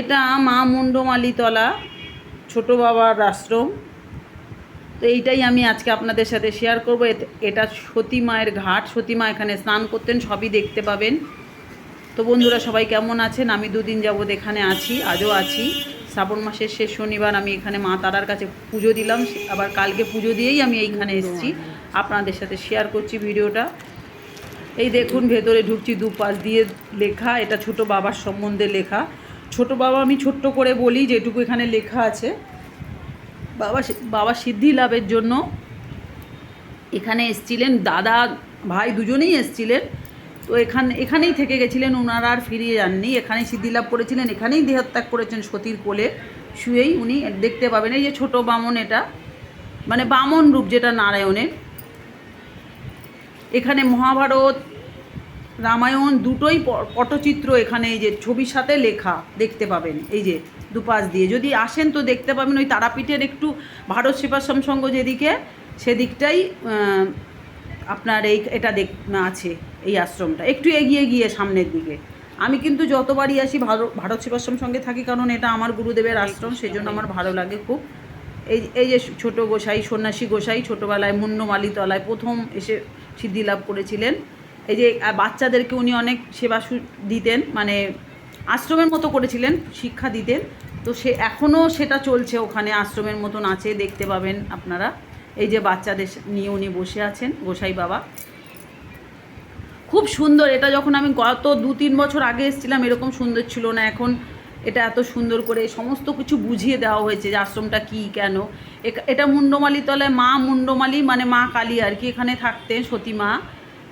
এটা মা মুন্ডমালিতলা, ছোট বাবার আশ্রম। তো এইটাই আমি আজকে আপনাদের সাথে শেয়ার করব। এটা সতী মায়ের ঘাট। সতী মা এখানে স্নান করতেন, সবই দেখতে পাবেন। তো বন্ধুরা, সবাই কেমন আছেন? আমি দুদিন যাবৎ এখানে আছি, আজও আছি। শ্রাবণ মাসের শেষ শনিবার, আমি এখানে মা তারার কাছে পুজো দিলাম। আবার কালকে পুজো দিয়েই আমি এইখানে এসেছি। আপনাদের সাথে শেয়ার করছি ভিডিওটা। এই দেখুন, ভেতরে ঢুকছি, দুপাশ দিয়ে লেখা। এটা ছোট বাবার সম্বন্ধে লেখা। ছোট বাবা আমি ছোট্ট করে বলি যেটুকু এখানে লেখা আছে। বাবা বাবা সিদ্ধি লাভের জন্য এখানে এসছিলেন, দাদা, ভাই দুজনেই এসছিলেন। তো এখান, এখানেই থেকে গেছিলেন ওনারা আর ফিরিয়ে যাননি। এখানেই সিদ্ধিলাভ করেছিলেন, এখানেই দেহত্যাগ করেছেন সতীর কোলে। শুয়েই উনি দেখতে পাবেন এই যে ছোট বামন এটা। মানে বামন রূপ যেটা নারায়ণের। এখানে মহাভারত রামায়ণ দুটোই পটচিত্র এখানে এই যে ছবির সাথে লেখা দেখতে পাবেন। এই যে দুপাশ দিয়ে। যদি আসেন তো দেখতে পাবেন ওই তারাপীঠের একটু ভারত সেবাশ্রম সংঘ যেদিকে সেদিকটাই আপনার এই এটা দেখ আছে এই আশ্রমটা। একটু এগিয়ে গিয়ে সামনের দিকে। আমি কিন্তু যতবারই আসি ভারত ভারত সেবাশ্রম সঙ্গে থাকি কারণ এটা আমার গুরুদেবের আশ্রম সেজন্য আমার ভালো লাগে খুব। এই এই যে ছোট গোসাই সন্ন্যাসী গোসাই ছোটোবেলায় মুন্নমালিতলায় প্রথম এসে সিদ্ধি লাভ করেছিলেন। এই যে বাচ্চাদেরকে উনি অনেক সেবা দিতেন মানে আশ্রমের মতো করেছিলেন, শিক্ষা দিতেন। তো সে এখনও সেটা চলছে ওখানে, আশ্রমের মতন আছে দেখতে পাবেন আপনারা। এই যে বাচ্চাদের নিয়ে উনি বসে আছেন, গোসাই বাবা। খুব সুন্দর, এটা যখন আমি গত দু তিন বছর আগে এসেছিলাম, এরকম সুন্দর ছিল না। এখন এটা এত সুন্দর করে সমস্ত কিছু বুঝিয়ে দেওয়া হয়েছে যে আশ্রমটা কী, কেন। এটা মুন্ডমালি তলায় মা মুন্ডমালি মানে মা কালী আর কি, এখানে থাকতেন সতী মা।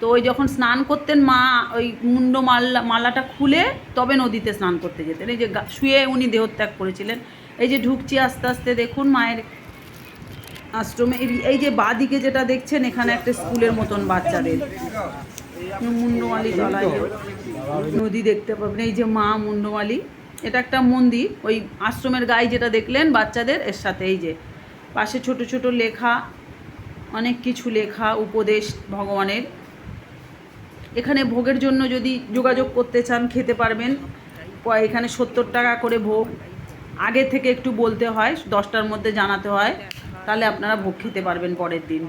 তো ওই যখন স্নান করতেন মা, ওই মুন্ড মাল্লা মালাটা খুলে তবে নদীতে স্নান করতে যেতেন। এই যে শুয়ে উনি দেহত্যাগ করেছিলেন। এই যে ঢুকছি আস্তে আস্তে, দেখুন মায়ের আশ্রমে। এই- যে বাদিকে যেটা দেখছেন, এখানে একটা স্কুলের মতন বাচ্চাদের। মুন্ডমালি তলায় নদী দেখতে পাবেন। এই যে মা মুন্ডমালি এটা একটা মন্দির। ওই আশ্রমের গায়ে যেটা দেখলেন বাচ্চাদের, এর সাথে এই যে পাশে ছোট ছোট লেখা, অনেক কিছু লেখা, উপদেশ ভগবানের। এখানে ভোগের জন্য যদি যোগাযোগ করতে চান, খেতে পারবেন। এখানে সত্তর টাকা করে ভোগ। আগে থেকে একটু বলতে হয়, দশটার মধ্যে জানাতে হয়। তাহলে আপনারা ভোগ খেতে পারবেন পরের দিন।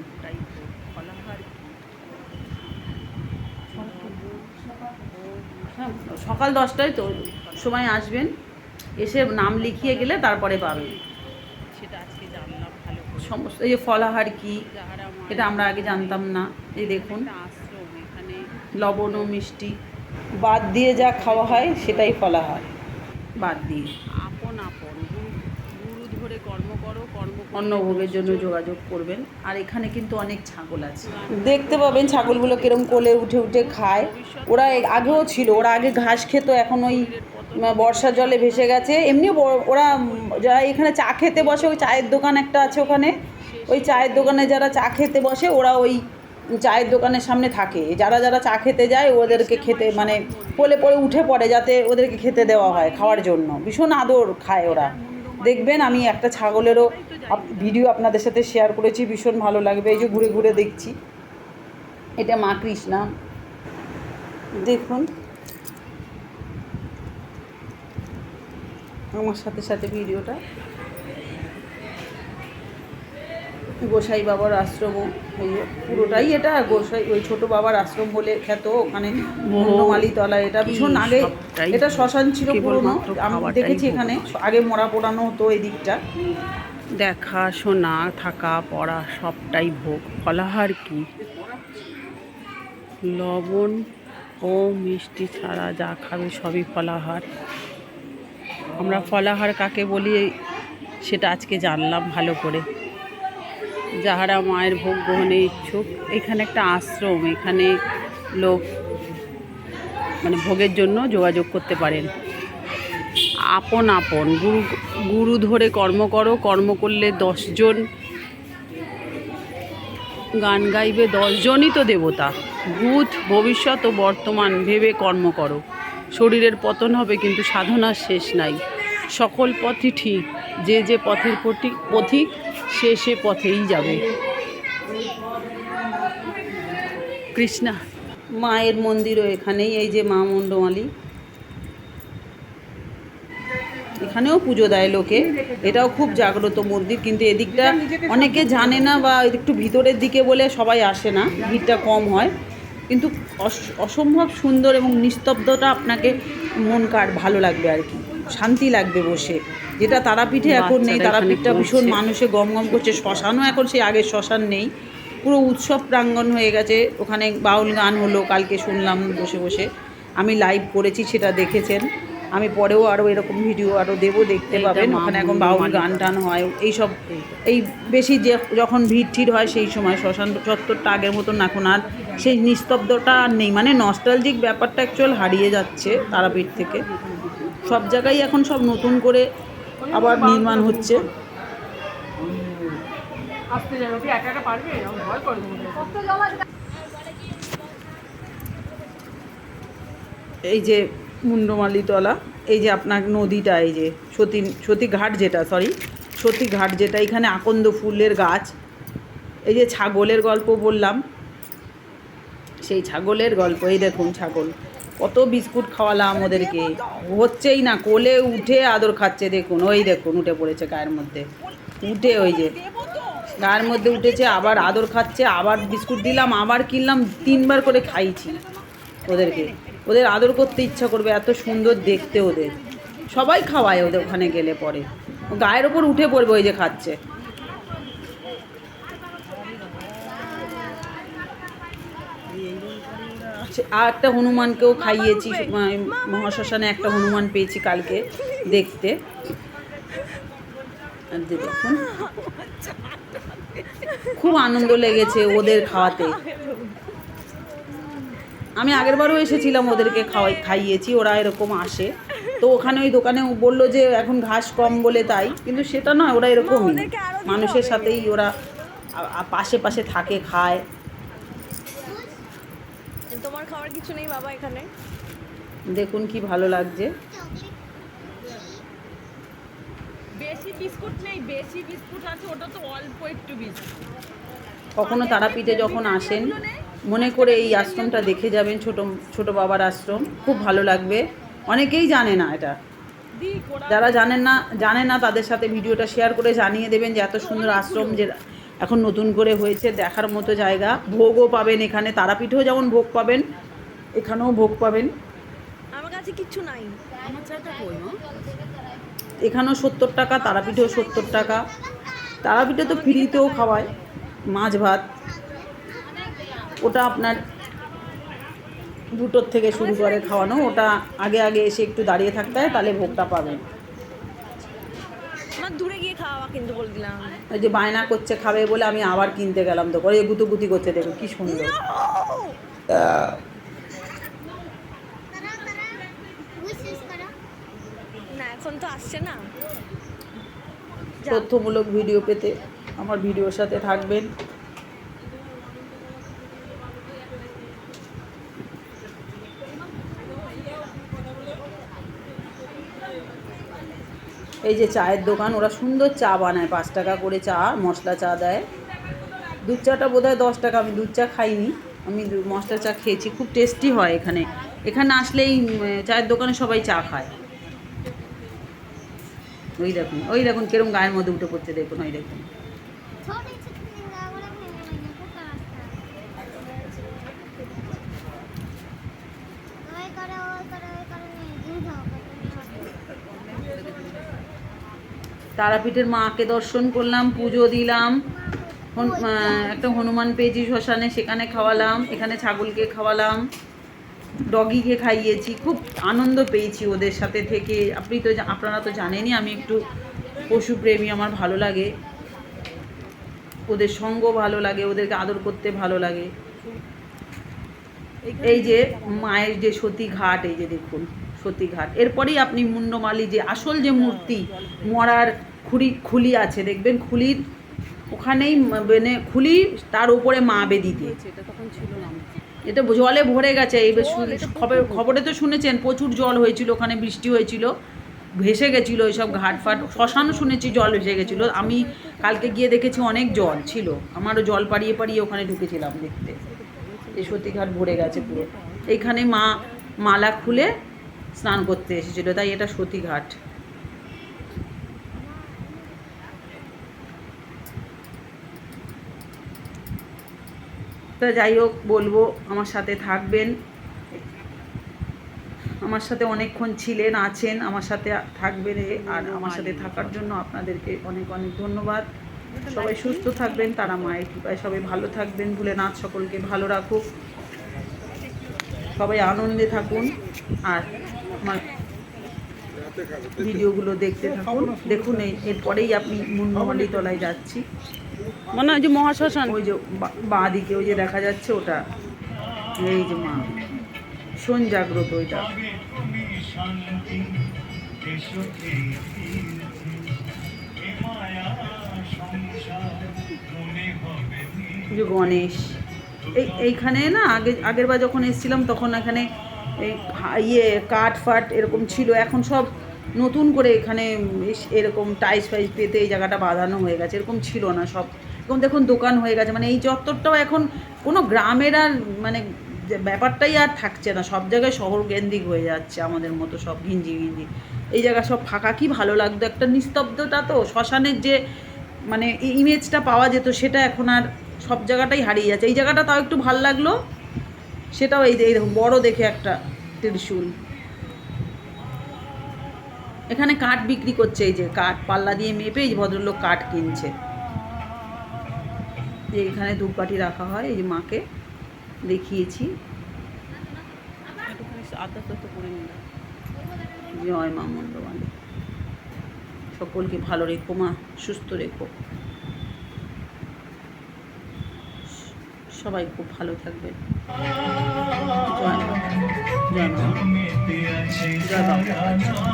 সকাল দশটায় তো সময় আসবেন। এসে নাম লিখিয়ে গেলে তারপরে পাবেন। সমস্ত এই যে ফলাহার কি? এটা আমরা আগে জানতাম না। এই দেখুন। লবণ ও মিষ্টি বাদ দিয়ে যা খাওয়া হয় সেটাই ফলা হয়। বাদ দিয়ে। আপন আপন গুরু ধরে কর্ম করো কর্ম অন্নভোগের জন্য যোগাযোগ করবেন। আর এখানে কিন্তু অনেক ছাগল আছে। দেখতে পাবেন ছাগলগুলো কিরম কোলে উঠে উঠে খায়। ওরা আগেও ছিল ওরা আগে ঘাস খেত এখন ওই বর্ষার জলে ভেসে গেছে। এমনি ওরা যারা এখানে চা খেতে বসে ওই চায়ের দোকান একটা আছে ওখানে। ওই চায়ের দোকানে যারা চা খেতে বসে ওরা ওই চায়ের দোকানের সামনে থাকে। যারা যারা চা খেতে যায়, ওদেরকে খেতে মানে পলে পরে উঠে পড়ে যাতে ওদেরকে খেতে দেওয়া হয় খাওয়ার জন্য। ভীষণ আদর খায় ওরা। দেখবেন আমি একটা ছাগলেরও ভিডিও আপনাদের সাথে শেয়ার করেছি, ভীষণ ভালো লাগবে। এই যে ঘুরে ঘুরে দেখছি। এটা মা কৃষ্ণা। দেখুন। আমার সাথে সাথে ভিডিওটা গোসাই বাবার আশ্রমও পুরোটাই এটা গোসাই ওই ছোট বাবার আশ্রম বলে খ্যাত ওখানে তলা এটা ভীষণ আগে এটা শ্মশান ছিল পুরনো আমি দেখেছি এখানে আগে মরা পোড়ানো হতো এই দিকটা। দেখা শোনা থাকা পড়া সবটাই ভোগ ফলাহার কি? লবণ ও মিষ্টি ছাড়া যা খাবে সবই ফলাহার। আমরা ফলাহার কাকে বলি সেটা আজকে জানলাম ভালো করে। যাহারা মায়ের ভোগ গ্রহণে ইচ্ছুক, এখানে একটা আশ্রম, এখানে লোক মানে ভোগের জন্য যোগাযোগ করতে পারেন। আপন আপন, গুরু গুরু ধরে কর্ম করো, কর্ম করলে দশজন গান গাইবে দশজনই তো দেবতা। ভূত, ভবিষ্যৎ ও বর্তমান ভেবে কর্ম করো। শরীরের পতন হবে কিন্তু সাধনার শেষ নাই। সকল পথই ঠিক, যে যে পথের পথি- পথিক সে সে পথেই যাবে। কৃষ্ণা মায়ের মন্দিরও এখানেই এই যে মা মুন্ডমালি। এখানেও পুজো দেয় লোকে। এটাও খুব জাগ্রত মন্দির কিন্তু এদিকটা অনেকে জানে না বা একটু ভিতরের দিকে বলে সবাই আসে না ভিড়টা কম হয়। কিন্তু অস- অসম্ভব সুন্দর এবং নিস্তব্ধতা আপনাকে মন কার ভালো লাগবে আর কি। শান্তি লাগবে বসে। যেটা তারাপীঠে এখন নেই তারাপীঠটা ভীষণ মানুষে গম গম করছে শ্মশানও এখন সেই আগের শ্মশান নেই। পুরো উৎসব প্রাঙ্গণ হয়ে গেছে ওখানে বাউল গান হলো কালকে শুনলাম বসে বসে। আমি লাইভ করেছি সেটা দেখেছেন। আমি পরেও আরও এরকম ভিডিও আরও দেবো দেখতে পাবেন। ওখানে এখন বাউল গান টান হয় এইসব এই বেশি যে যখন ভিড় ঠিড় হয় সেই সময় শ্মশান চত্বরটা আগের মতন এখন আর সেই নিস্তব্ধতা আর নেই। মানে নস্টালজিক ব্যাপারটা অ্যাকচুয়াল হারিয়ে যাচ্ছে তারাপীঠ থেকে। সব জায়গায় এখন সব নতুন করে আবার নির্মাণ হচ্ছে। এই যে মুন্ডমালিতলা এই যে আপনার নদীটা এই যে সতী সতী ঘাট যেটা সরি সতী ঘাট যেটা এখানে আকন্দ ফুলের গাছ। এই যে ছাগলের গল্প বললাম সেই ছাগলের গল্প এই দেখুন ছাগল। কত বিস্কুট খাওয়ালাম ওদেরকে। হচ্ছেই না, কোলে উঠে আদর খাচ্ছে, দেখুন, ওই দেখুন, উঠে পড়েছে গায়ের মধ্যে। উঠে ওই যে, গায়ের মধ্যে উঠেছে, আবার আদর খাচ্ছে, আবার বিস্কুট দিলাম, আবার কিনলাম, তিনবার করে খাইছি ওদেরকে। ওদের আদর করতে ইচ্ছা করবে, এত সুন্দর দেখতে ওদের। সবাই খাওয়ায় ওদের ওখানে গেলে পরে। গায়ের ওপর উঠে পড়বে, ওই যে খাচ্ছে সে- আর একটা হনুমানকেও খাইয়েছি মহাশ্মশানে একটা হনুমান পেয়েছি কালকে দেখতে। দেখুন। খুব আনন্দ লেগেছে ওদের খাওয়াতে। আমি আগেরবারও এসেছিলাম ওদেরকে খাওয়াই খাইয়েছি ওরা এরকম আসে। তো ওখানে ওই দোকানে বলল যে এখন ঘাস কম বলে তাই কিন্তু সেটা নয় ওরা এরকমই। মানুষের সাথেই ওরা পাশে পাশে থাকে খায়। কিছু নেই বাবা এখানে। দেখুন কি ভালো লাগছে। বেশি বিস্কুট নেই বেশি বিস্কুট আছে ওটা তো অল্প একটু বিস্কুট। কখনো তারাপীঠে যখন আসেন মনে করে এই আশ্রমটা দেখে যাবেন ছোট ছোট বাবার আশ্রম। খুব ভালো লাগবে। অনেকেই জানে না এটা। যারা জানেন না জানে না তাদের সাথে ভিডিওটা শেয়ার করে জানিয়ে দেবেন যে এত সুন্দর আশ্রম যে এখন নতুন করে হয়েছে দেখার মতো জায়গা। ভোগও পাবেন এখানে। তারাপীঠেও যেমন ভোগ পাবেন এখানেও ভোগ পাবেন। আমার কাছে কিচ্ছু নাই। আমার চাটা কই মা? এখানেও সত্তর টাকা তারাপীঠেও সত্তর টাকা। তারাপীঠে তো ফ্রিতেও খাওয়ায় মাছ ভাত। ওটা আপনার দুটোর থেকে শুরু করে খাওয়ানো। ওটা আগে আগে এসে একটু দাঁড়িয়ে থাকতে হয় তাহলে ভোগটা পাবেন। আমার দূরে গিয়ে খাওয়া কিন্তু বলে দিলাম। ওই যে বায়না করছে খাবে বলে আমি আবার কিনতে গেলাম তো ওই গুতুগুতি করছে দেখো কি সুন্দর না এখন তো আসছে না। তথ্যমূলক ভিডিও পেতে আমার ভিডিওর সাথে থাকবেন। এই যে চায়ের দোকান, ওরা সুন্দর চা বানায়, পাঁচ টাকা করে চা, মশলা চা দেয়। দুধ চাটা বোধ হয় দশ টাকা, আমি দুধ চা খাইনি। আমি মশলা চা খেয়েছি, খুব টেস্টি হয় এখানে। এখানে আসলেই চায়ের দোকানে সবাই চা খায়। ওই দেখুন ওই দেখুন কেরম গায়ের মধ্যে উঠে পড়ছে, দেখুন, ওই দেখুন। তারাপীঠের মাকে দর্শন করলাম, পুজো দিলাম একটা হনুমান পেয়েছি শ্মশানে, সেখানে খাওয়ালাম, এখানে ছাগলকে খাওয়ালাম। ডগিকে খাইয়েছি খুব আনন্দ পেয়েছি ওদের সাথে থেকে। আপনি তো আপনারা তো জানেনই আমি একটু পশুপ্রেমী আমার ভালো লাগে। ওদের সঙ্গ ভালো লাগে ওদেরকে আদর করতে ভালো লাগে। এই যে মায়ের যে সতী ঘাট এই যে দেখুন সতী ঘাট এরপরেই আপনি মুন্ডমালি যে আসল যে মূর্তি মরার খুলি খুলি আছে দেখবেন খুলির ওখানেই মানে খুলি তার উপরে মা বেদিতে। এটা তখন ছিল না। এটা জলে ভরে গেছে, এই খবর, খবরে তো শুনেছেন, প্রচুর জল হয়েছিল, ওখানে বৃষ্টি হয়েছিল, ভেসে গেছিল ওইসব ঘাট ফাট, শ্মশানও শুনেছি জল ভেসে গেছিল, আমি কালকে গিয়ে দেখেছি অনেক জল ছিল, আমারও জল পাড়িয়ে পাড়িয়ে ওখানে ঢুকেছিলাম দেখতে, এই সতীঘাট ভরে গেছে পুরো, এইখানে মা, মালা খুলে স্নান করতে এসেছিল, তাই এটা সতীঘাট। তা যাই হোক, বলব আমার সাথে থাকবেন। আমার সাথে অনেকক্ষণ ছিলেন, আছেন, আমার সাথে থাকবেন আর আমার সাথে থাকার জন্য আপনাদেরকে অনেক অনেক ধন্যবাদ। সবাই সুস্থ থাকবেন, তারা মায়ের কৃপায় সবাই ভালো থাকবেন। ভুলেনাথ সকলকে ভালো রাখুক। সবাই আনন্দে থাকুন। আর আমার ভিডিওগুলো দেখতে থাকুন। দেখুন এরপরেই আপনি মুন্ডমালি তলায় যাচ্ছি। মনে হয় যে মহাশ্মশান। ওই যে বাঁ দিকে, ওই যে দেখা যাচ্ছে ওটা। এই যে মা। শোন জাগ্রত ওইটা। যে গণেশ। এই, এইখানে না, আগে, আগের বার যখন এসেছিলাম, তখন এখানে এই ইয়ে কাঠ ফাট এরকম ছিল। এখন সব নতুন করে এখানে এরকম টাইস ফাইস পেতে এই জায়গাটা বাঁধানো হয়ে গেছে, এরকম ছিল না সব। এরকম দেখুন, দোকান হয়ে গেছে মানে এই চত্বরটাও এখন কোনো গ্রামের আর মানে ব্যাপারটাই আর থাকছে না, সব জায়গায় শহর কেন্দ্রিক হয়ে যাচ্ছে আমাদের মতো সব ঘিঞ্জি ঘিঞ্জি। এই জায়গা সব ফাঁকা, কি ভালো লাগতো, একটা নিস্তব্ধতা তো, শ্মশানের যে মানে ইমেজটা পাওয়া যেত, সেটা এখন আর সব জায়গাটাই হারিয়ে যাচ্ছে। এই জায়গাটা তাও একটু ভালো লাগল, সেটাও এই দেখুন, বড় দেখে একটা ত্রিশূল। এখানে কাঠ বিক্রি করছে, এই যে কাঠ, পাল্লা দিয়ে মেপে এই ভদ্রলোক কাঠ কিনছে। যে এখানে ধূপকাঠি রাখা হয়, এই যে মাকে দেখিয়েছি। জয় মা মন্ডমালী সকলকে ভালো রেখো মা, সুস্থ রেখো। সবাই খুব ভালো থাকবেন জয় মা। জয় মা। জয় বাবা